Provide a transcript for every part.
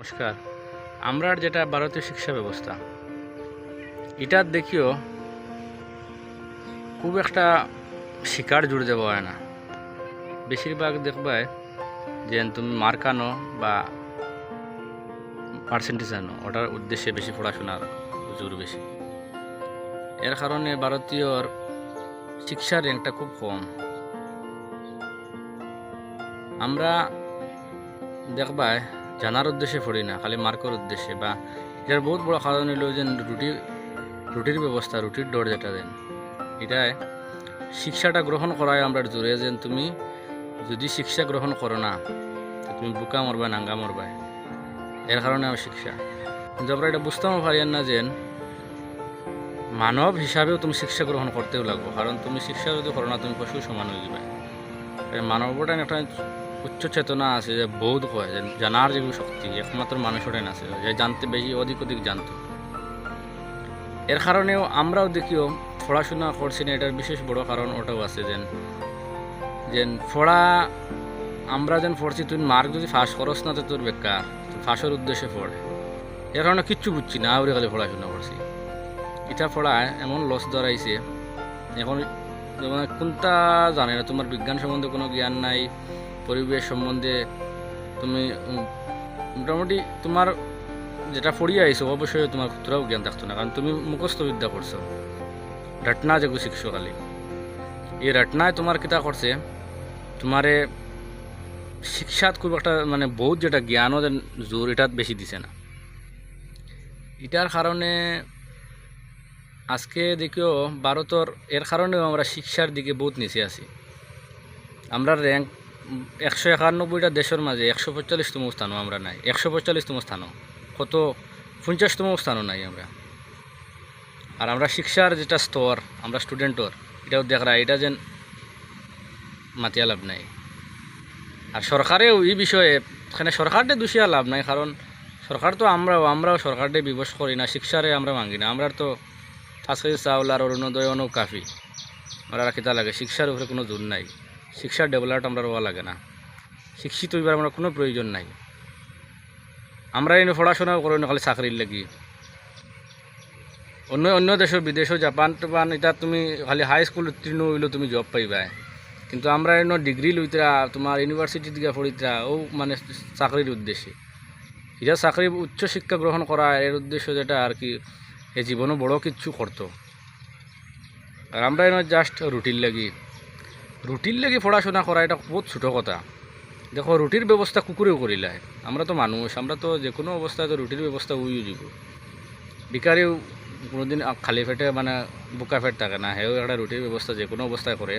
নমস্কার। আমরার যেটা ভারতীয় শিক্ষা ব্যবস্থা এটার দেখিও খুব একটা শিকার জুড়ে দেওয়া হয় না। বেশিরভাগ দেখবায় যে তুমি মার্ক আনো বা পার্সেন্টেজ আনো, ওটার উদ্দেশ্যে বেশি পড়াশোনার জোর বেশি। এর কারণে ভারতীয়র শিক্ষার র্যাঙ্কটা খুব কম। আমরা দেখবায় জানার উদ্দেশ্যে পড়ি না, খালি মার্কের উদ্দেশ্যে বা এটার বহুত বড় কারণ হইল যে রুটি, রুটির ব্যবস্থা, রুটির ডর যেটা দেন। এটায় শিক্ষাটা গ্রহণ করায় আমরা জোরে যেন তুমি যদি শিক্ষা গ্রহণ করো না তুমি বুকা মরবা, নাঙ্গা মরবা। এর কারণে আমার শিক্ষা। কিন্তু আমরা এটা বুঝতেও পারি না যে মানব হিসাবেও তুমি শিক্ষা গ্রহণ করতেও লাগবো, কারণ তুমি শিক্ষা যদি করো না, তুমি পশু সমান হয়ে যাবে। মানবটা একটা উচ্চ চেতনা আছে যে বোধ কয় যে জানার যেগুলো শক্তি একমাত্র মানুষের আছে যে জানতে বেশি অধিক অধিক জানতো। এর কারণেও আমরাও দেখিও পড়াশোনা করছি না এটার বিশেষ বড় কারণ ওটাও আছে যেন যেন পড়া আমরা যেন পড়ছি তুই মার্ক যদি ফাঁস করস না, তো তোর বেকার ফাঁসের উদ্দেশ্যে পড়ে এর কারণে কিচ্ছু বুঝছি না আউরে খালি পড়াশোনা করছি এটা পড়ায় এমন লস ধরাইছে এখন কোনটা জানে না তোমার বিজ্ঞান সম্বন্ধে কোনো জ্ঞান নাই পরিবেশ সম্বন্ধে তুমি মোটামুটি তোমার যেটা পড়িয়ে আইছো অবশ্যই তোমার তোরাও জ্ঞান থাকতো না কারণ তুমি মুখস্থ বিদ্যা করছ রটনা যেগু শিখছো খালি এই রটনায় তোমার কিতা করছে তোমারে শিক্ষাত খুব একটা মানে বহুত যেটা জ্ঞানও জোর এটাত বেশি দিছে না। এটার কারণে আজকে দেখিও ভারতর এর কারণেও আমরা শিক্ষার দিকে বহুত নিচে আছি। আমরা র্যাঙ্ক একশো একানব্বইটা দেশের মাঝে একশো পঁয়তাল্লিশতম স্থানও আমরা নাই। একশো পঁয়তাল্লিশতম স্থানও। কত পঞ্চাশতম স্থানও নাই আমরা। আর আমরা শিক্ষার যেটা স্তর, আমরা স্টুডেন্টর, এটাও দেখরা এটা যেন মাতিয়া লাভ নাই। আর সরকারেও এই বিষয়ে, এখানে সরকারটা দুষিয়া লাভ নাই, কারণ সরকার তো আমরাও আমরাও সরকারটা বিবশ করি না, শিক্ষারে আমরা মাঙ্গি না। আমরা তো ফার্স্ট চাউল আর অরুণোদয় অনেক কাফি। আমরা কিতা লাগে, শিক্ষার উপরে কোনো জোর নাই। শিক্ষার ডেভেলপ আমরা হওয়া লাগে না। শিক্ষিত হইবার আমরা কোনো প্রয়োজন নাই। আমরা এনে পড়াশোনাও করি, না খালি চাকরির লাগি। অন্য অন্য দেশের বিদেশও, জাপান টাপান, এটা তুমি খালি হাই স্কুল উত্তীর্ণ হইলেও তুমি জব পাইবা কিন্তু আমরা এনে ডিগ্রি লইতরা, তোমার ইউনিভার্সিটি দিকে পড়িতরা, ও মানে চাকরির উদ্দেশ্যে। এটা চাকরি, উচ্চ শিক্ষা গ্রহণ করা, এর উদ্দেশ্য যেটা আর কি, এ জীবনও বড় কিচ্ছু করতো। আর আমরা এনে জাস্ট রুটির লাগি। রুটির লেগে পড়াশোনা করা এটা বহুত ছোটো কথা। দেখো, রুটির ব্যবস্থা কুকুরেও করিলায়। আমরা তো মানুষ, আমরা তো যে কোনো অবস্থায় তো রুটির ব্যবস্থা উইও যাব বিকারেও কোনোদিন খালি পেটে মানে বোকা ফেট থাকে না, হেও একটা রুটির ব্যবস্থা যে কোনো অবস্থায় করে।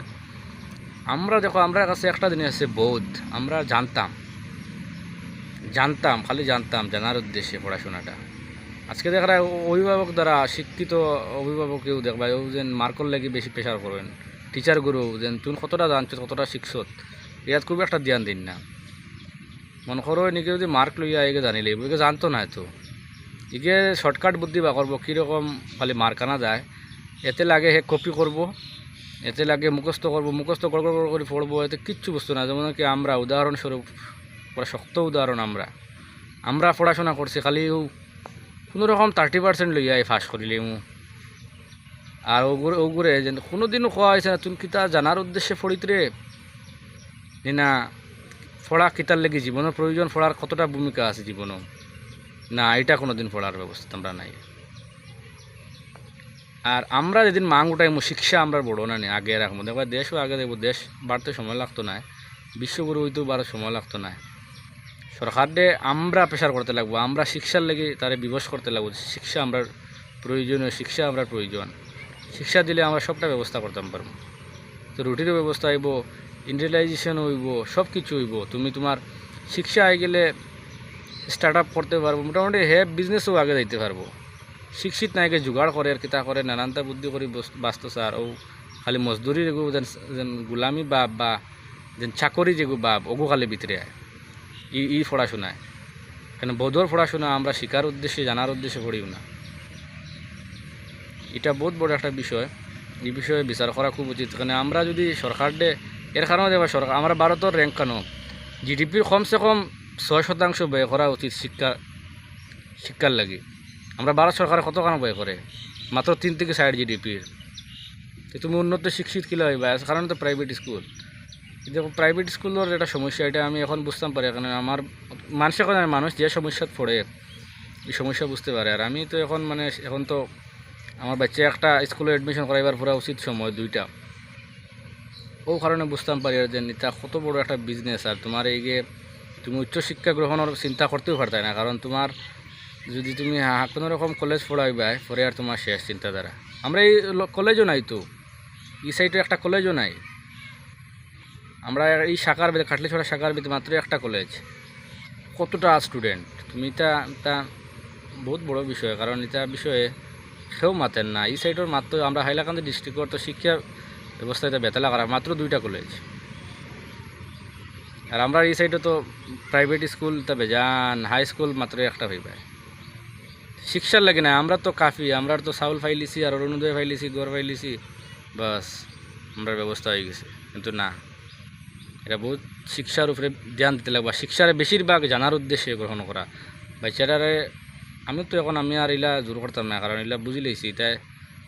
আমরা দেখো, আমরা কাছে একটা জিনিস আছে বোধ আমরা জানতাম জানতাম, খালি জানতাম জানার উদ্দেশ্যে পড়াশোনাটা। আজকে দেখা অভিভাবক দ্বারা শিক্ষিত অভিভাবকেও দেখবা যেন মার্কর লাগি বেশি প্রেশার করবেন। টিচার গুরু যেন তুমি কতটা জানছো কতটা শিখছত ইয়াত খুব একটা ধ্যান দিন না। মন করো এনেকে যদি মার্ক লইয়া এগে জানিলে এগুলো জানতো না তো এগে শর্টকাট বুদ্ধি বা করব কীরকম খালি মার্ক আনা যায়। এতে লাগে হে কপি করব এতে লাগে মুখস্থ করব মুখস্থ কর কর করে পড়ব এতে কিচ্ছু বুঝতো না যেমন কি আমরা উদাহরণস্বরূপ পুরো শক্ত উদাহরণ আমরা। আমরা পড়াশোনা করছি খালি ও কোনো রকম থার্টি পার্সেন্ট লইয়া ফাঁস করিলে আর ওগুরে ওগুরে যে কোনোদিনও কোয়া হয়েছে না। তুমি কিতা জানার উদ্দেশ্যে পড়িত রে? না পড়া কিতার লেগে জীবনের প্রয়োজন? পড়ার কতটা ভূমিকা আছে জীবনও? না, এটা কোনোদিন পড়ার ব্যবস্থা আমরা নাই। আর আমরা যেদিন মাং উঠাইমু, শিক্ষা আমরা বড় না নি, আগে রাখব দেখবা দেশও আগে দেখব, দেশ বাড়তে সময় লাগতো না, বিশ্বগুরু হইতেও বাড়ার সময় লাগতো না। সরকার আমরা প্রেশার করতে লাগবো, আমরা শিক্ষার লেগে তারে বিবশ করতে লাগবো শিক্ষা আমরা প্রয়োজনীয়, শিক্ষা আমরা প্রয়োজন। শিক্ষা দিলে আমরা সবটা ব্যবস্থা করতাম পারব। তো রুটিরও ব্যবস্থা হইব ইন্ডিয়ালাইজেশন হইব সব কিছু হইব। তুমি তোমার শিক্ষা হয়ে গেলে স্টার্ট আপ করতে পারব, মোটামুটি হে বিজনেসও আগে যাইতে পারব। শিক্ষিত নাইকে জোগাড় করে আর কিতা করে, নানানটা বুদ্ধি করে বাঁচতো স্যার। ও খালি মজদুরি যেগু যেন যেন গোলামি বাপ বা যেন চাকরি যেগু বাপ, ওগু খালি ভিতরে আয়। ই ই পড়াশোনায়। কেন বৌদ্ধর পড়াশোনা আমরা শিকার উদ্দেশ্যে, জানার উদ্দেশ্যে পড়িও না। এটা বহুত বড় একটা বিষয়। এই বিষয়ে বিচার করা খুব উচিত। কারণ আমরা যদি সরকার দে এর কারণে দেবা সরকার আমরা ভারতের র্যাঙ্ক কেন? জিডিপির কমসে কম ছয় শতাংশ ব্যয় করা উচিত শিক্ষা শিক্ষার লাগি। আমরা ভারত সরকার কত কারণ ব্যয় করে মাত্র তিন থেকে চার জিডিপির তুমি উন্নত শিক্ষিত কিলা হইবা? কারণ তো প্রাইভেট স্কুল দেখো প্রাইভেট স্কুলের একটা সমস্যা, এটা আমি এখন বুঝতাম পারি কারণ আমার মানুষ এখন মানুষ যে সমস্যাত পড়ে এই সমস্যা বুঝতে পারে আর আমি তো এখন মানে এখন তো আমার বাচ্চা একটা স্কুলে এডমিশন করাইবার পুরা উচিত সময় দুইটা। ও কারণে বুঝতাম পারি আর যে এটা কত বড় একটা বিজনেস আর তোমার এই যে তুমি উচ্চশিক্ষা গ্রহণের চিন্তা করতেও পারতাই না, কারণ তোমার যদি তুমি কোনো রকম কলেজ পড়াইবা, পরে আর তোমার শেষ চিন্তাধারা। আমরা এই কলেজও নাই তো, এই সাইডে একটা কলেজও নাই। আমরা এই শাখার ভিতরে খাটলিছড়া শাখার ভিতরে মাত্র একটা কলেজ কতটা স্টুডেন্ট তুমি এটা বহুত বড় বিষয়, কারণ এটা বিষয়ে কেউ মাতেন না। এই সাইডের মাত্র আমরা হাইলাকান্দি ডিস্ট্রিক্টর তো শিক্ষা ব্যবস্থা এটা বেতালা করা, মাত্র দুইটা কলেজ আর আমরা এই সাইডে তো প্রাইভেট স্কুল তা বেজান হাই স্কুল মাত্র একটা হইবে শিক্ষার লাগে না, আমরা তো কাফি, আমরা তো চাউল ফাইলিছি, আর অরুণোদয় ফাইলিছি গড় ফাইলিছি, বাস, আমরা ব্যবস্থা হয়ে গেছে। কিন্তু না, এটা বহুত শিক্ষার উপরে ধ্যান দিতে লাগবে। শিক্ষার বেশিরভাগ জানার উদ্দেশ্যে গ্রহণ করা। বাচ্চাটারে আমি তো এখন আমি আর এলা জোর করতাম না কারণ এলা বুঝি লেছি তাই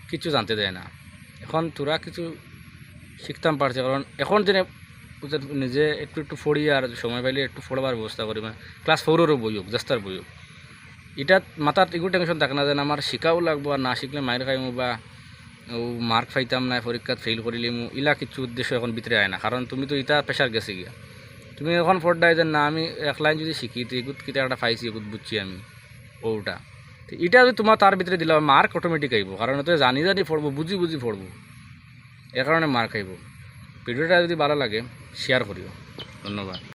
কিছু জানতে দেয় না। এখন তোরা কিছু শিখতাম পারছে কারণ এখন ওদের নিজে একটু একটু পড়ি আর সময় পাইলে একটু পড়বার ব্যবস্থা করি মানে ক্লাস ফোরেরও বই হোক জাস্তার বই হোক এটা মাথার এগুলো টেনশন থাকে না যেন আমার শিখাও লাগবো আর না শিখলে মায়ের খাইমু বা ও মার্ক পাইতাম না পরীক্ষাত ফেল করিলে মু, ইলা কিছু উদ্দেশ্য এখন ভিতরে আয় না। কারণ তুমি তো ইটা প্রেশার গেছে গিয়া। তুমি এখন ফোরডাই যে না, আমি এক লাইন যদি শিখি তো এগুত কিতা একটা পাইছি এগুত বুঝছি আমি। ওটা। তো এটা যদি তোমার তার ভিতরে দিলে মার্ক অটোমেটিক আইব কারণ তো জানি জানি পড়ব, বুঝি বুঝি পড়ব। এ কারণে মার্ক আইব ভিডিওটা যদি ভালো লাগে শেয়ার করিও। ধন্যবাদ।